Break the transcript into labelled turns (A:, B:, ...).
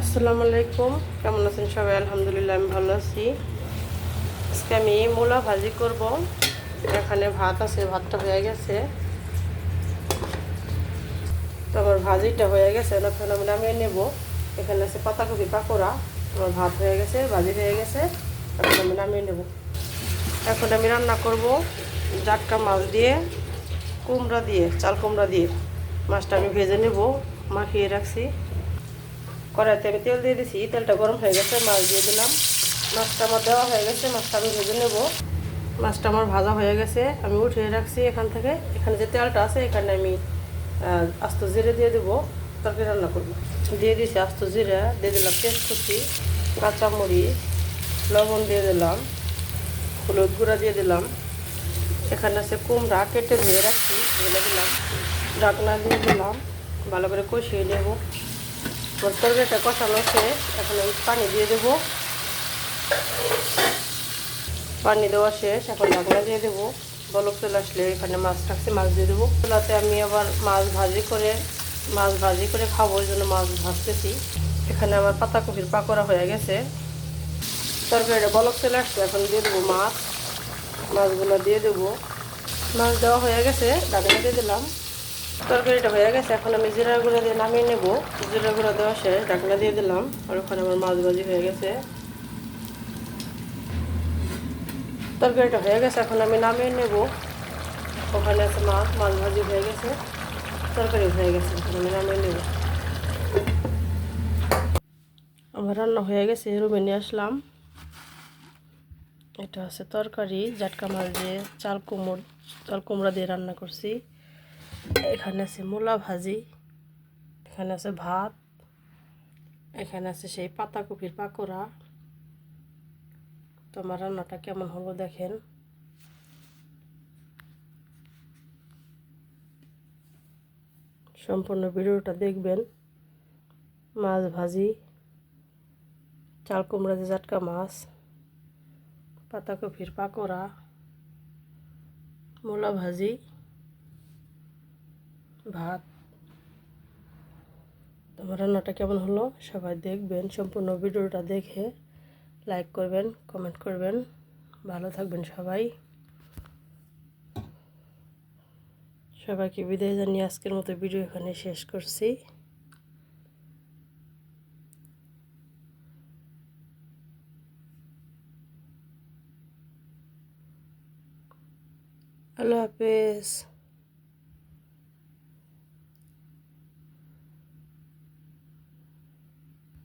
A: আসসালামু আলাইকুম। কেমন আছেন সবাই? আলহামদুলিল্লাহ, আমি ভালো আছি। আজকে আমি মূলা ভাজি করব। এখানে ভাত আছে, ভাতটা হয়ে গেছে। তো আমার ভাজিটা হয়ে গেছে এখন আমি নামিয়ে নেব। এখানে আছে পাতাকপি, পাকোড়া। আমার ভাত হয়ে গেছে, ভাজি হয়ে গেছে। এখন আমি নামিয়ে নেব। এখন আমি রান্না করব জাটকা মাছ দিয়ে, কুমড়া দিয়ে, চাল কুমড়া দিয়ে। মাছটা আমি ভেজে নেব, মাখিয়ে রাখছি। কড়াইতে আমি তেল দিয়ে দিছি, তেলটা গরম হয়ে গেছে, মাছ দিয়ে দিলাম। মাছটা আমার দেওয়া হয়ে গেছে, মাছটা আমি ভেজে নেব। মাছটা আমার ভাজা হয়ে গেছে, আমি উঠিয়ে রাখছি এখান থেকে। এখানে যে তেলটা আছে, এখানে আমি আস্ত জিরে দিয়ে দেবো। তরকারি রান্না করব। দিয়ে দিছি আস্ত জিরে, দিয়ে দিলাম পেস্ট কুচি কাঁচামরিচ লবণ দিয়ে দিলাম, হলুদ গুঁড়া দিয়ে দিলাম। এখানে আছে কুমড়া, কেটে ধুয়ে রাখছি এগুলো দিলাম। ঢাকনা দিয়ে দিলাম, ভালো করে কষিয়ে নেব। তরকারিটা কষানো শেষ, এখন আমি পানি দিয়ে দেবো। পানি দেওয়া শেষ, এখন ঢাকনা দিয়ে দেবো। বলক চলে আসলে এখানে মাছ থাকছে, মাছ দিয়ে দেবো। চুলাতে আমি আবার মাছ ভাজি করে, মাছ ভাজি করে খাব ওই জন্য মাছ ভাজতেছি। এখানে আমার পাতাকপির পাকোড়া হয়ে গেছে। তরকারিটা বলক চলে আসছে, এখন দিয়ে দেবো মাছ। মাছগুলো দিয়ে দেবো। মাছ দেওয়া হয়ে গেছে, ঢাকনা দিয়ে দিলাম। তরকারিটা হয়ে গেছে, এখন আমি জিরা গুঁড়ো দিয়ে নামিয়ে নেব। জিরা গুঁড়ো দেওয়া শেষ, ঢাকনা দিয়ে দিলাম, আর ওখানে আমার মাছ ভাজি হয়ে গেছে। তরকারিটা হয়ে গেছে, এখন আমি নামিয়ে নেব। ওখানে আছে মাছ মাছ ভাজি হয়ে গেছে, তরকারি হয়ে গেছে, এখন আমি নামিয়ে নেব। আমার রান্না হয়ে গেছে রুমে নিয়ে আসলাম। এটা আছে তরকারি, জাটকা মাছ দিয়ে চাল কুমড়, চাল কুমড়া দিয়ে রান্না করছি। এখানে আছে মূলা ভাজি, এখানে আছে ভাত, এখানে আছে সেই পাতাকপির পাকোড়া। তো আমার রান্নাটা কেমন হলো দেখেন। সম্পূর্ণ ভিডিওটা দেখবেন। মাছ ভাজি চাল কুমড়া দিয়ে জাটকা মাছ, পাতাকপির পাকোড়া, মূলা ভাজি। ভাত। তোমার রান্নাটা কেমন হলো? সবাই দেখবেন, সম্পূর্ণ ভিডিওটা দেখে লাইক করবেন কমেন্ট করবেন। ভালো থাকবেন সবাই। সবাইকে বিদায় জানিয়ে আজকের মতো ভিডিও এখানে শেষ করছি। আল্লাহ হাফেজ।